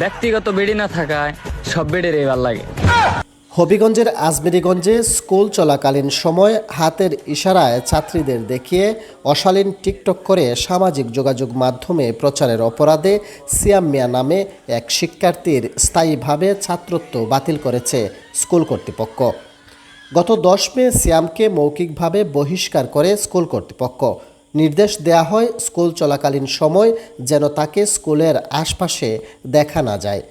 ব্যক্তিগত বেড়ি না থাকায় সব বেডের এবার লাগে। হবিগঞ্জের আজমেরিগঞ্জে স্কুল চলাকালীন সময় হাতের ইশারায় ছাত্রীদের দেখিয়ে অশালীন টিকটক করে সামাজিক যোগাযোগ মাধ্যমে প্রচারের অপরাধে সিয়াম মিয়া নামে এক শিক্ষার্থীর স্থায়ীভাবে ছাত্রত্ব বাতিল করেছে স্কুল কর্তৃপক্ষ। গত দশ মে সিয়ামকে মৌখিকভাবে বহিষ্কার করে স্কুল কর্তৃপক্ষ। নির্দেশ দেয়া হয় স্কুল চলাকালীন সময় যেন তাকে স্কুলের আশপাশে দেখা না যায়।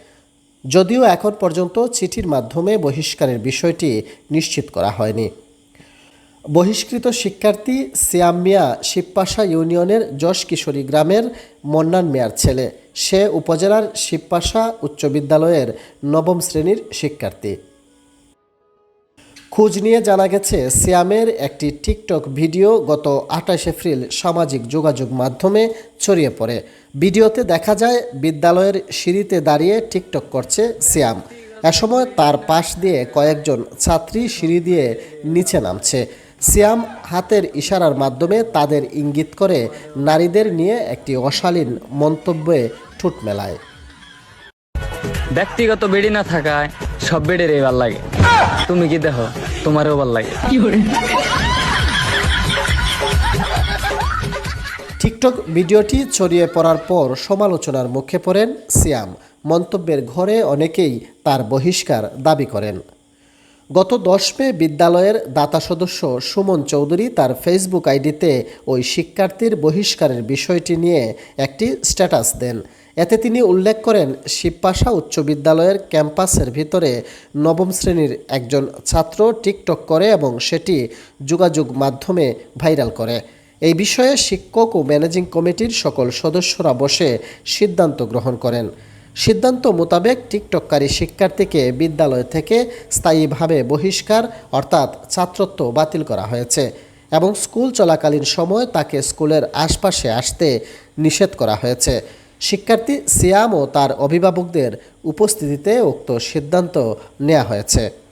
যদিও এখন পর্যন্ত চিঠির মাধ্যমে বহিষ্কারের বিষয়টি নিশ্চিত করা হয়নি। বহিষ্কৃত শিক্ষার্থী সিয়াম মিয়া শিবপাশা ইউনিয়নের যশ কিশোরী গ্রামের মন্নান মিয়ার ছেলে। সে উপজেলার শিবপাশা উচ্চ বিদ্যালয়ের নবম শ্রেণির শিক্ষার্থী। খোঁজ নিয়ে জানা গেছে, সিয়ামের একটি টিকটক ভিডিও গত আঠাশ এপ্রিল সামাজিক যোগাযোগ মাধ্যমে ছড়িয়ে পড়ে। ভিডিওতে দেখা যায়, বিদ্যালয়ের সিঁড়িতে দাঁড়িয়ে টিকটক করছে সিয়াম। এ সময় তার পাশ দিয়ে কয়েকজন ছাত্রী সিঁড়ি দিয়ে নিচে নামছে। সিয়াম হাতের ইশারার মাধ্যমে তাদের ইঙ্গিত করে নারীদের নিয়ে একটি অশালীন মন্তব্যে ঠোঁট মেলায়। ব্যক্তিগত বেড়ি না থাকায় সব বেডের এবার লাগে। তুমি কি দেখো? তোমারও ভালো লাগে। টিকটক ভিডিওটি ছড়িয়ে পড়ার পর সমালোচনার মুখে পড়েন সিয়াম। মন্তব্যের ঘরে অনেকেই তার বহিষ্কার দাবি করেন। গত দশ মে বিদ্যালয়ের দাতা সদস্য সুমন চৌধুরী তার ফেসবুক আইডিতে ওই শিক্ষার্থীর বহিষ্কারের বিষয়টি নিয়ে একটি স্ট্যাটাস দেন। এতে তিনি উল্লেখ করেন, শিবপাশা উচ্চ বিদ্যালয়ের ক্যাম্পাসের ভিতরে নবম শ্রেণির একজন ছাত্র টিকটক করে এবং সেটি যোগাযোগ মাধ্যমে ভাইরাল করে। এই বিষয়ে শিক্ষক ও ম্যানেজিং কমিটির সকল সদস্যরা বসে সিদ্ধান্ত গ্রহণ করেন। সিদ্ধান্ত মোতাবেক টিকটককারী শিক্ষার্থীকে বিদ্যালয় থেকে স্থায়ীভাবে বহিষ্কার, অর্থাৎ ছাত্রত্ব বাতিল করা হয়েছে এবং স্কুল চলাকালীন সময় তাকে স্কুলের আশপাশে আসতে নিষেধ করা হয়েছে। শিক্ষার্থী সিয়াম ও তার অভিভাবকদের উপস্থিতিতে উক্ত সিদ্ধান্ত নেওয়া হয়েছে।